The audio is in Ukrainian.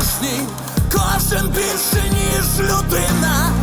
порожній, кожен більше, ніж людина.